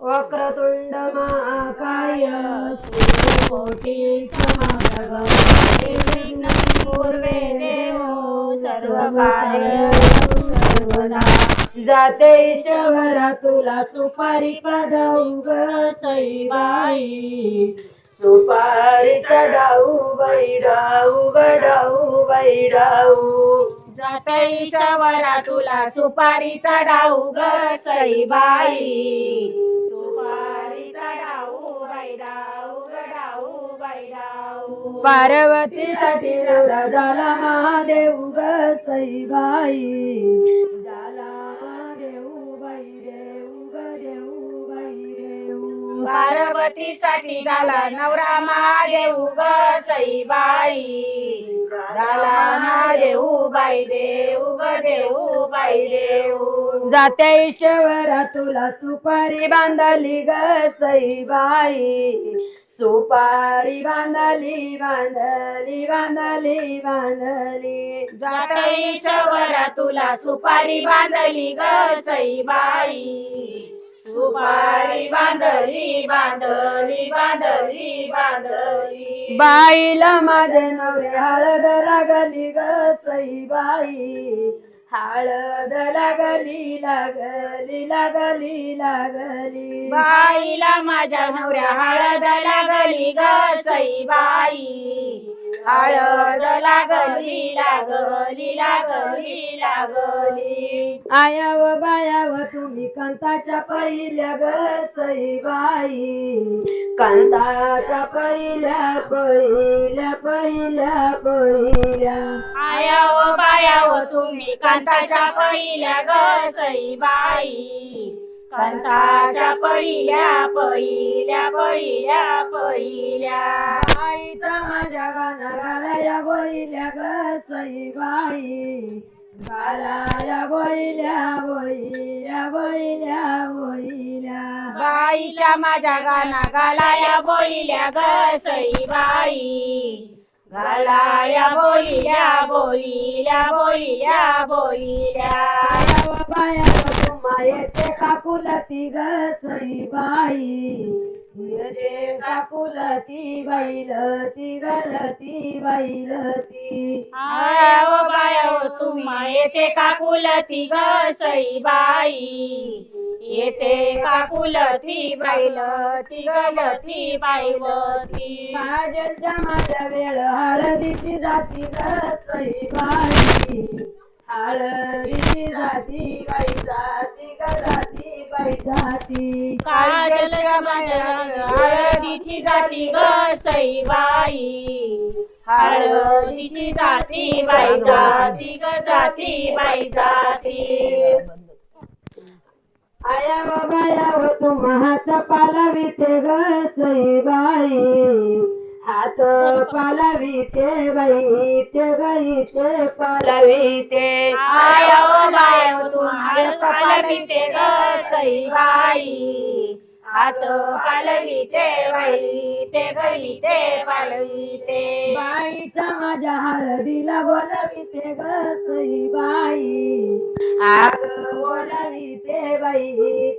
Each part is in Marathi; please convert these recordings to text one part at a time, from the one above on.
वक्रतुंड महाकाय कोटी समप्रभ निर्विघ्नं पूर्वे देवो सर्वदा जाते ईश्वरा तुला सुपारीचा डौग सईबाई सुपारीचा डाऊ बाई डाऊ ग डाऊ बाई डाऊ जातई शवरा तुला सुपारीचा डाऊ ग सईबाई. पार्वतीसाठी नवरा झाला महादेव ग सईबाई. झाला महादेव बाई रे पार्वतीसाठी झाला नवरा महादेव ग सईबाई. झाला महादेव बाई देऊ ग देऊ बाई देऊ जाते ईश्वरा तुला सुपारी बांधली ग सईबाई. सुपारी बांधली बांधली बांधली बांधली. जातई शवरा तुला सुपारी बांधली ग सईबाई. सुपारी बांधली बांधली बांधली बांधली. बाईला माझे नवरे हळद लागली ग सईबाई हळद लागली लागली लागली लागली. बाईला माझ्या नवऱ्या हळद लागली ग सईबाई हळद लागली लागली लागली लागली. आयाव बायाव तुम्ही कांताच्या पहिल्या ग सईबाई. कांताच्या पहिल्या पहिल्या पहिल्या पहिल्या. आयाव बायाव तुम्ही कांताच्या पहिल्या ग सईबाई. कांताच्या पहिल्या पहिल्या पहिल्या पहिल्या. बाईचा माझ्या गाणं घालाया बोईल्या ग सईबाई. घालाया बोईल्या बोईल्या बोईल्या बोईल्या बाईच्या माझ्या गाना गालाया बोलिल्या ग सईबाई. गालाया बोलिल्या बोलिल्या बोलिल्या. बोलिल्या येते काकुलती ग सईबाई येते काकुलती बैलती गलती बैलती आयाव बायाव तुम्हा येते काकुलती ग सईबाई येते काकुलती बैलती गलती बैलती काजलच्या माझ्या वेळ हळदीची जाती ग सईबाई हळदीची जाती बाई जाती ग जाती बाई जाती. काजल हळदीची जाती ग सईबाई. हळदीची जाती बाई जाती ग जाती बाई जाती. आया बाबा याव तुम हात पालाविते ग सईबाई. हात पालाविते बाई गईते गाईते आयो बायो तुम्हाला पालविते ग सई बाई हात पालविते बाई ते गईते पालविते बाईच्या माझ्या हळदीला बोलाविते ग सईबाई आग बोलाविते बाई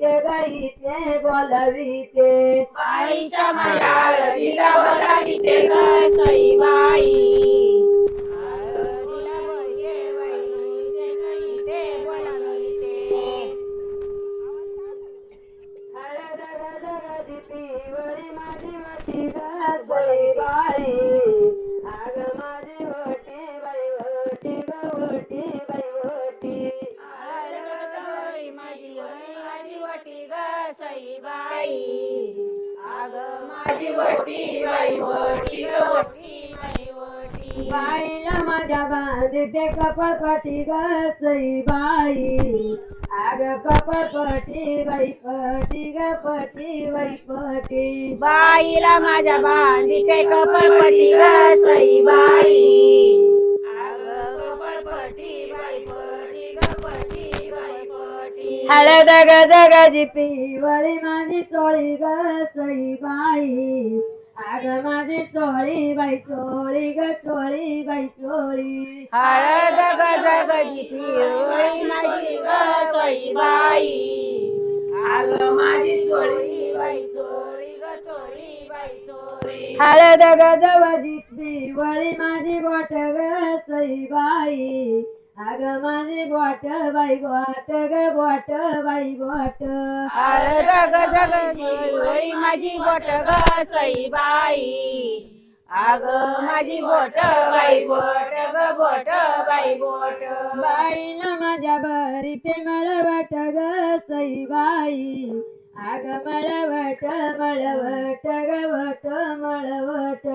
ते गाईते बोलाविते. बाईच्या माझ्या हळदीला बोलाविते ग सईबाई बांधते कपडपटी ग सईबाई आग कपडपटी बाई पटी ग पटी बाई पटी बाईला माझ्या बांधीते कपडपटी ग सईबाई अग कपडपटी बाई पटी ग पटी बाई पटी हळद गजगजी पिवळी माझी चोळी ग सईबाई आग माझी चोळी बाई चोळी ग चोळी बाई चोळी. हळद गजगजी पिवळी माझी ग सईबाई अग माझी माझी चोळी बाई चोळी ग चोळी बाई चोळी. हळद ग पिवळी माझी बोट ग सईबाई अग माझी बोट बाई बोट ग बोट बाई बोट. ग जग माझी बोट ग सईबाई अग माझी बोट बाई बोट ग बोट बाई बोट. बाईला माझ्या बरी ते मळवट ग सईबाई अग मळवट मळवट ग वट मळवट.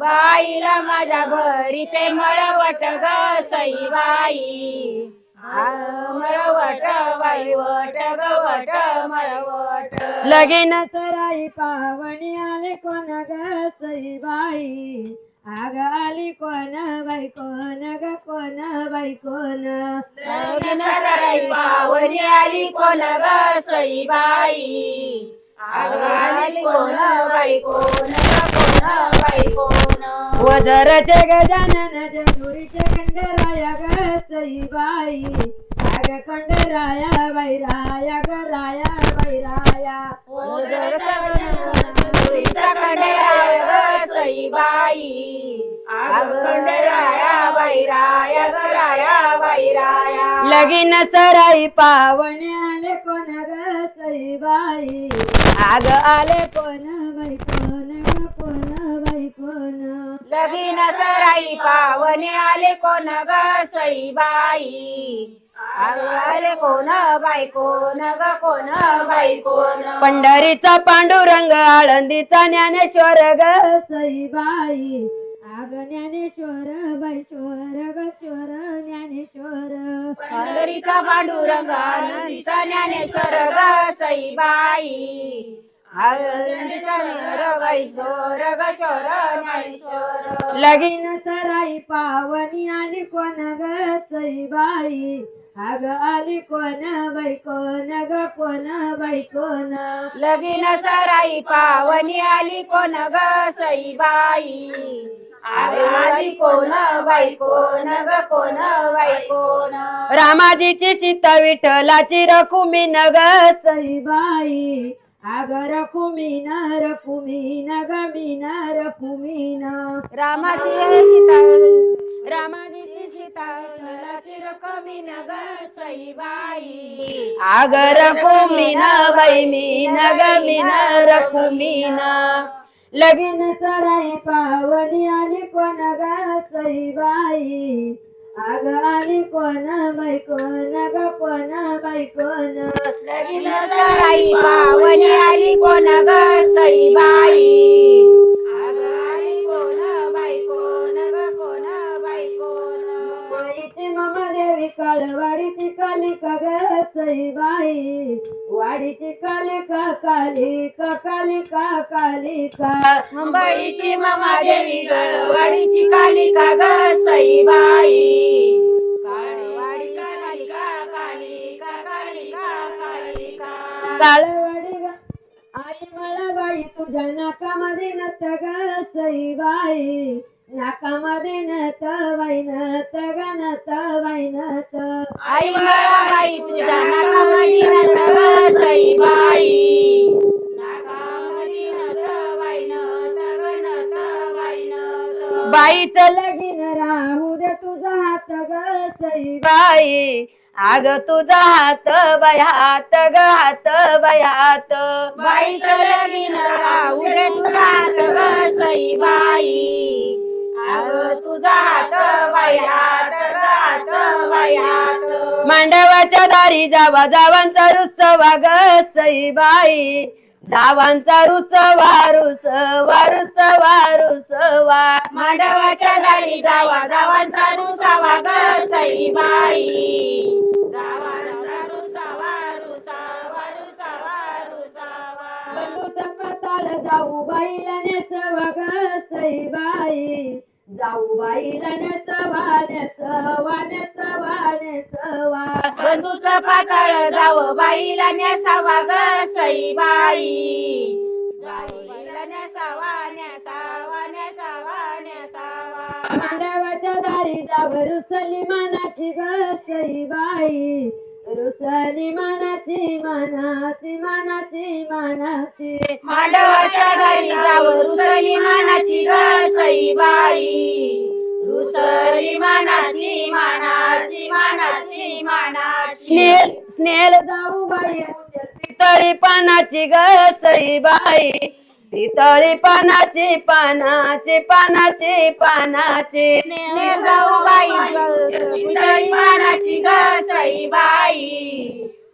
बाईला माझ्या भरी ते मळवट ग मळवट बाई वट ग वट मळवट. लगीन सराई पावणी आले कोण ग सईबाई. आग आली कोण बाई कोण ग कोण बाई कोण सराई पावनी आली कोण ग सईबाई आग आली कोण बाई कोण कोण बाई कोण? वजरचे गजानन जनुरीचे खंडराया ग सईबाई आग खंडराया बाई राया ग राया बाई राया लगीन सराई पावणे आले कोण ग सईबाई? आग आले कोण बाई कोण ग कोण बाई कोण? लगीन सराई पावने आले कोण ग सईबाई? आले कोण बाई कोण ग पंढरीचा पांडुरंग आळंदीचा ज्ञानेश्वर ग सईबाई. आग ज्ञानेश्वर बाई श्वर ग श्वर ज्ञानेश्वर. पंढरीचा पांडुरंग आनंदीचा ज्ञानेश्वर ग सईबाई. ज्ञानेश्वर ज्ञानेश्वर. लगीन सराई पावनी आली कोण ग सईबाई. आग आली कोण बाई कोण ग कोण बाई कोण? लगीन सराई पावनी आली कोण ग सईबाई? आली कोण बाई कोण ग कोण बाई कोण? रामाजीची सीता विठ्ठलाची रकुमी नग सईबाई आग रकुमीन रकुमीन ग मीन रकुमीन रामाची आहे सीता. रामाजीची सीता रकमी सईबाई आग रकुमीन बाई मीन ग मीन रकुमीन. लगीन सराई पावनी आली कोण ग सईबाई? आग आली कोण बाई कोण ग कोण बाई कोण? लगीन सराई पावनी आली कोण ग सईबाई? काळवाडीची कालिका ग सईबाई वाडीची कालिका कालिका कालिका कालिका. मुंबईची ममादेवी गळवाडीची कालिका ग सईबाई काळवाडी कालिका कालिका कालिका कालिका. काळवाडी ग आई मला बाई तुझ्या नाकामध्ये नत ग नत बाई. नत ग नत बाई नत आई मला बाई तुझ्या नाकामधी नत ग सईबाई. नाकामधी नत बाई नत ग नत बाई नत बाईचं लगीन राहू दे तुझा हात ग सईबाई. आग तुझा हात बाई हात ग हात बाई हात. बाईचं लगीन राहू दे तुझा हात ग सईबाई. अग तुझा हात बाई हात ग हात बाई हात मांडवाच्या दारी जावा जावांचा रुसवा ग सईबाई जावांचा रुसवा रुसवा रुसवा रुसवा. मांडवाच्या दारी जावा जावांचा रुसावा ग सईबाई जावांचा पताळ जाऊ बाईला नेसवा ग सईबाई. जाऊ बाईला नेसवा नेसवा नेसवा नेसवा बंधूचं पातळ जाव बाईला नेसावा ग सईबाई. बाईला नेसावा नेसावा नेसावा नेसावा मांडवाच्या दारी जावर रुसली मानाची ग सईबाई. रुसली मानाची मानाची मानाची मानाची. मांडवाच्या दारी जावं रुसली मानाची ग सईबाई. रुसली मानाची मानाची मानाची मानाची. स्नेल स्नेल जाऊ बाई पितळी पानाची ग बाई पितळी पानाची पानाची पानाची पानाची. बाई पितळी पानाची सईबाई.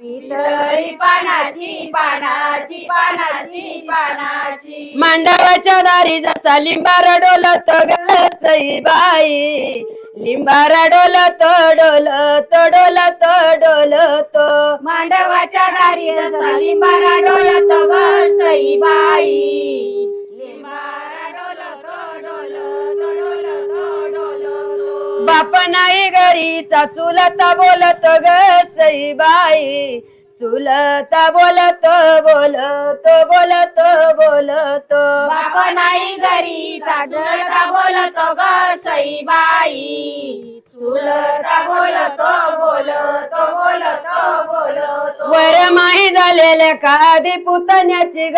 पितळी पानाची पानाची पानाची पानाची. मांडवाच्या दारी जसा लिंबार डोलत ग बाई लिंबार डोलत डोलत डोलत डोलत मांडवाच्या दारी जसा लिंबारा डोलत ग सईबाई लिंबारा डोलत डोलत डोलत डोलत बाप नाही घरीचा चुलता बोलत ग बाई. चुलता बोलत बोलत बोलत बोलत. बाप नाही घरी चाजता बोलतो ग सईबाई चुलता बोलतो बोलतो बोलतो बोलतो. वर माही झालेल्या कादी पुतण्याची ग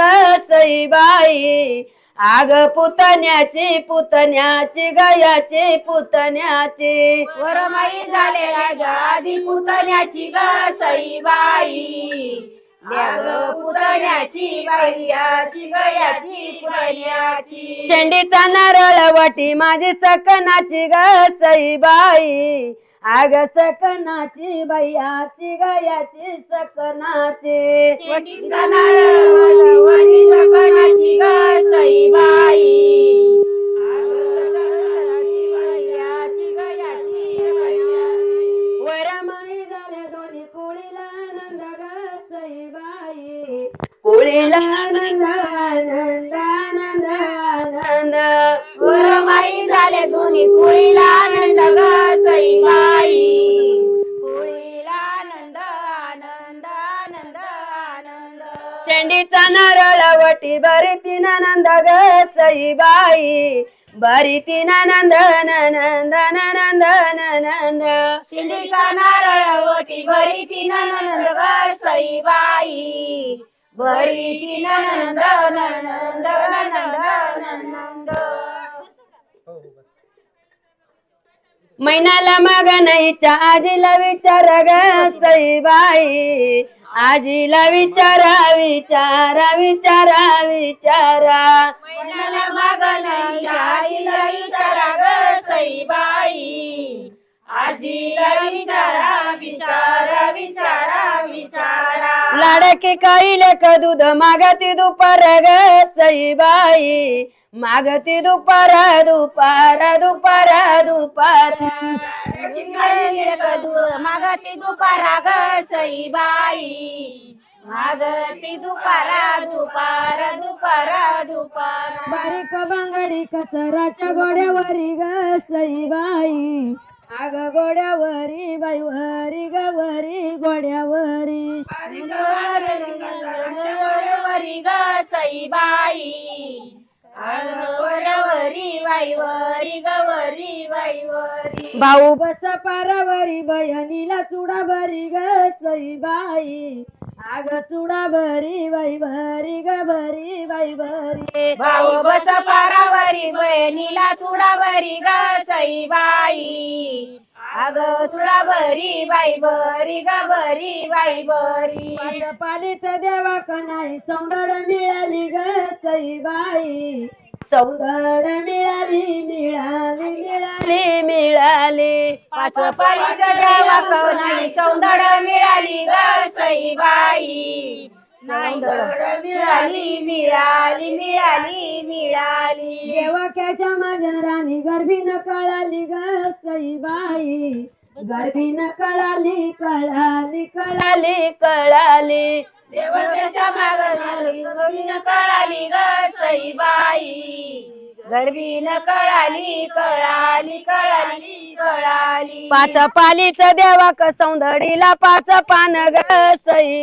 बाई. आग पुतण्याची पुतण्याची गयाची पुतण्याची. वरमाई झालेल्या गादी पुतण्याची ग सईबाई पुतण्याची गयाची शेंडीचा नारळ वाटी माझी सकनाची ग बाई. आग सकनाची बायाची गयाची सकनाची नारळ वटी बरी तीन आनंद ग बाई बरी तीन आनंद ननंद ननंद ननंद शिंडीचा नारळ वटी भरी ती नंद ग सईबाई भरी ती नंद नंद नंद नंद महिन्याला माग नाहीच्या आजीला विचार ग बाई आजीला विचारा विचारा विचारा विचारा. महिन्याला आईला विचारा ग सईबाई. आजीला विचारा विचारा विचारा विचारा. लाडकी काही लेख दूध मागती दुपार ग बाई मागती दुपार दुपार दुपार दुपार. मागती दुपारा ग सईबाई. मागती दुपारा दुपार दुपारा दुपार. बारीक बांगडी कसराच्या गोड्यावरी ग बाई आग गोड्यावरी बाई वरी ग वरी गोड्यावरी वरी ग सईबाई. वरी वाईवरी गवरी वाईवरी भाऊ बस पारावरी बहिणीला चुडा भरी ग बाई आग चुडा भरी बाई भरी ग भरी बाई भरी. भाऊ बस पारावरी बहिणीला चुडावरी ग सईबाई. अग चुडावरी बाई बरी ग बरी बाई बरी पाच पालीचं देवा नाही सौंदड मिळाली ग बाई सौंदड मिळाली मिळाली मिळाली मिळाली. पाच पाळीचं देवा नाही सौंदड मिळाली ग सईबाई. सौंदड मिळाली मिळाली मिळाली मिळाली देवाक्याच्या माझ्या राणी गर्भीन कळाली ग बाई गर्भीन कळाली कळाली कळाली. कळाली. देवतेच्या मागणीनं कळाली ग सईबाई. गर्भीन कळाली कळाली कळाली कळाली. पाच पालीच देवा क सौंदडीला पाच पान ग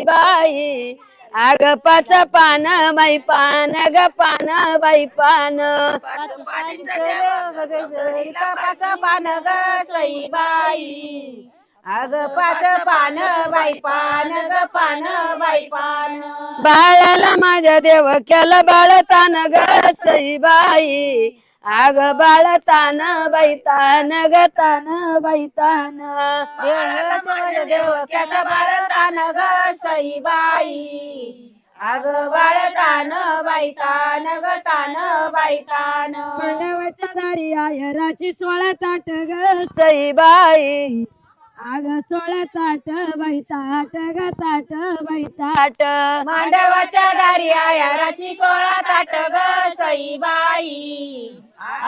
बाई आग पाच पान बाई पान ग पान बाई पान पाच पान ग सईबाई अग पाच पान बाई पान ग पान बाई पान बाळाला माझ्या देवक्याला बाळतान ग सईबाई आग बाळतान बैतान ग तान बैतान देवक्याचं बाळतान ग सईबाई. आग बाळतान बाईतान गतान तान बाईतान मंडवाच्या दारी आयराची सोळा ताट ग सईबाई. आग सोळा ताट बाई ताट ग ताट बाई ताट. मांडवाच्या दारी आयाराची सोळा ताट ग सईबाई.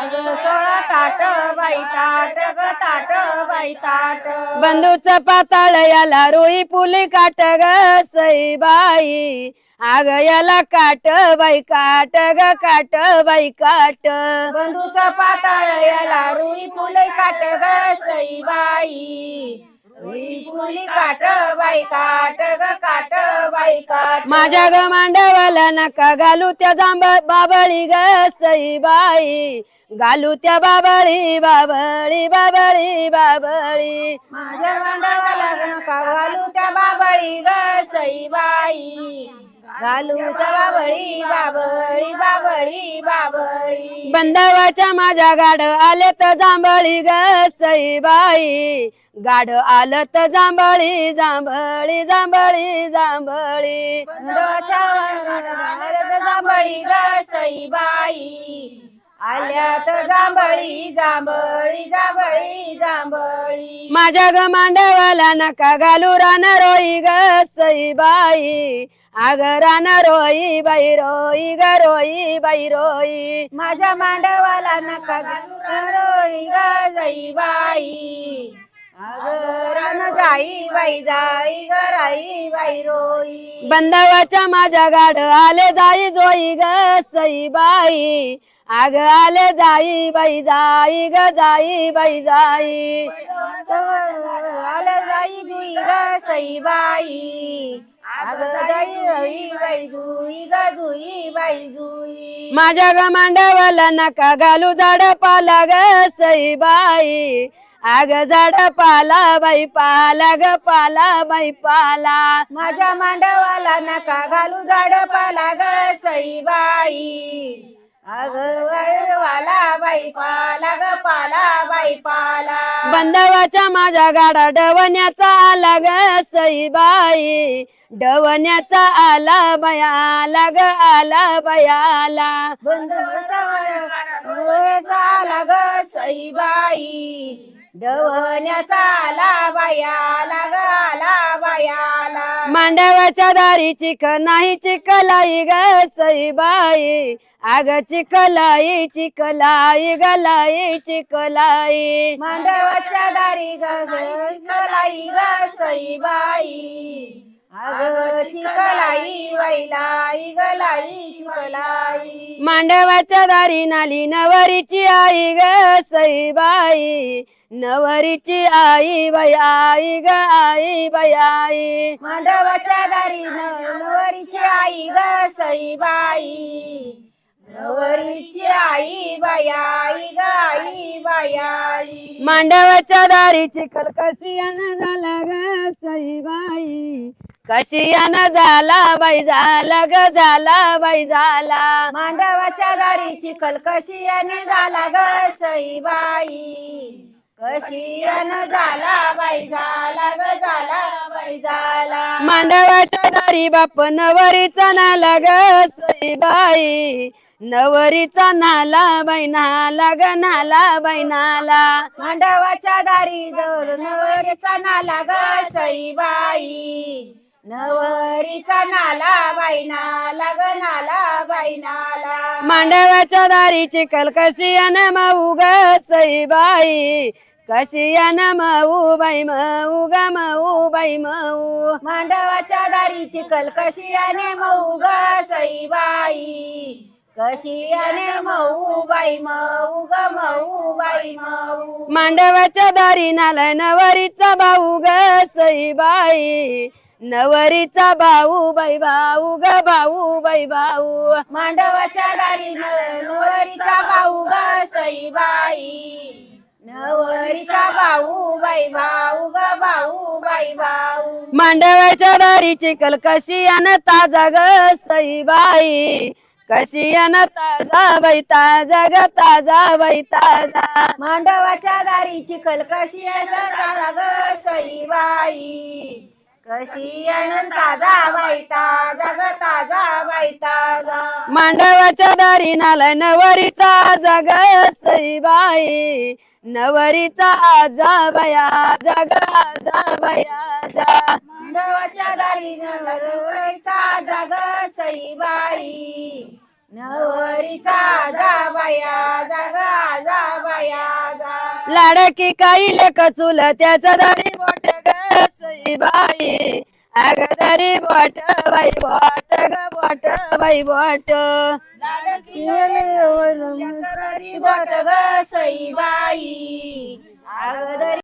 अग सोळा ताट बाई ताट ग ताट बाई ताट. बंधूच पाताळ याला रोई पुली काट ग सईबाई. आग याला काट बाई काट ग काट बाई काट. बंधूचा पाताळ याला रुई फुले काट ग सईबाई. रुई फुली काट बाई काट ग काट बाई काट. माझ्या ग मांडवाला नका घालू त्या जांब बाबळी ग सईबाई. घालू त्या बाबळी बाबळी बाबळी बाबळी. माझ्या मांडवाला नका घालू त्या बाबळी ग सईबाई. घालू त्या बाबळी बाबळी बाबळी. बाबळी बंधावाच्या माझ्या गाड आले तर जांभळी ग सईबाई. गाड आलं तर जांभळी जांभळी जांभळी. जांभळी जांभळी ग सईबाई. आल्यात जांभळी जांभळी जांभळी जांभळी. माझ्या ग मांडवाला नका घालू रान रोई ग सईबाई. आग रान रोई बाई रोई ग रोई बाई रोई. माझ्या मांडवाला नका रोई ग अगरण जाई बाई जाई ग राई बाई रोई. बंधावाच्या माझ्या गाड आले जाई जोई ग सईबाई आग आले जाई बाई जाई ग जाई बाई जाई. आलं जाई जुई ग जाई रई बाई जुई ग जुई बाई जुई. माझ्या ग मांडवाला नका घालू झाड पाला ग सईबाई आग झाड पाला बाई पाला ग पाला बाई पाला. माझ्या मांडवाला नका घालू झाड पाला ग सईबाई अग वाला बाई पाला ग पाला बाई पाला बंधावाच्या माझ्या गाडा डवण्याचा आला ग सईबाई. डवण्याचा आला बया आला ग आला बयाला बंधूचा आला ग सईबाई. डवण्याचा आला बायाला ग आला बायाला. मांडवाच्या दारी चिक नाही चिकलाई ग सईबाई आग चिकलाई चिकलाई गलाई चिकलाई मांडवाच्या दारी ग चिकलाई ग सईबाई चिकलाई वैलाई गलाई चिकलाई मांडवाच्या दारी नाली नवरीची आई ग सईबाई. नवरीची आई बाई आई ग आई बाई आई. मांडवाच्या दारी नवरीची आई ग सईबाई. नवरीची आई बाई आई ग आई बाई आई. मांडवाच्या दारी चिखल कशियान झाला ग सईबाई. कशियान झाला बाई झाला ग झाला बाई झाला. मांडवाच्या दारी चिखल कशी आणि झाला ग सईबाई. कशी अन झाला बाई झाला ग झाला बाई झाला. मांडवाच्या दारी बाप नवरीचा नाला ग सईबाई. नवरीचा नाला बाई नाला ग नाला बाई नाला. मांडवाच्या दारी जवळ नवरीचा नाला ग सईबाई. नवरीचा नाला बाई नाला ग नाला बाई नाला मांडवाच्या दारी चिखल कशियान माऊ ग सईबाई. कशियान माऊ बाई माऊ ग माऊ बाई माऊ. मांडवाच्या दारी चिखल कशी आणि मऊ ग सईबाई. कशी आणि मऊ बाई मऊ ग मऊ बाई मऊ. मांडवाच्या दारी नाला नवरीचा भाऊ ग सईबाई. नवरीचा भाऊ बाई भाऊ ग भाऊ बाई भाऊ मांडवाच्या दारी नवरीचा भाऊ ग सईबाई. नवरीचा भाऊ बाई भाऊ ग भाऊ बाई भाऊ मांडवाच्या दारी चिकल कशी अन ताजा ग सईबाई. कशी अन ताजा बाई ताजा ग ताजा बाई ताजा. मांडवाच्या दारी चिखल कशी ताजा ग सईबाई. कशी अनंत बाई बाई मांडवाच्या दारी नाला नवरीचा जग सईबाई नवरीचा आजा बया जग आजा बया जा. मांडवाच्या दारी नवरीचा जाग सईबाई नवरीचा जा बाया जागा जा बाया जा. लाडकी काही लेख चुल त्याचा दारी बोट ग सईबाई बोट बाई बोट ग बोट बाई बोट. बोट ग सईबाई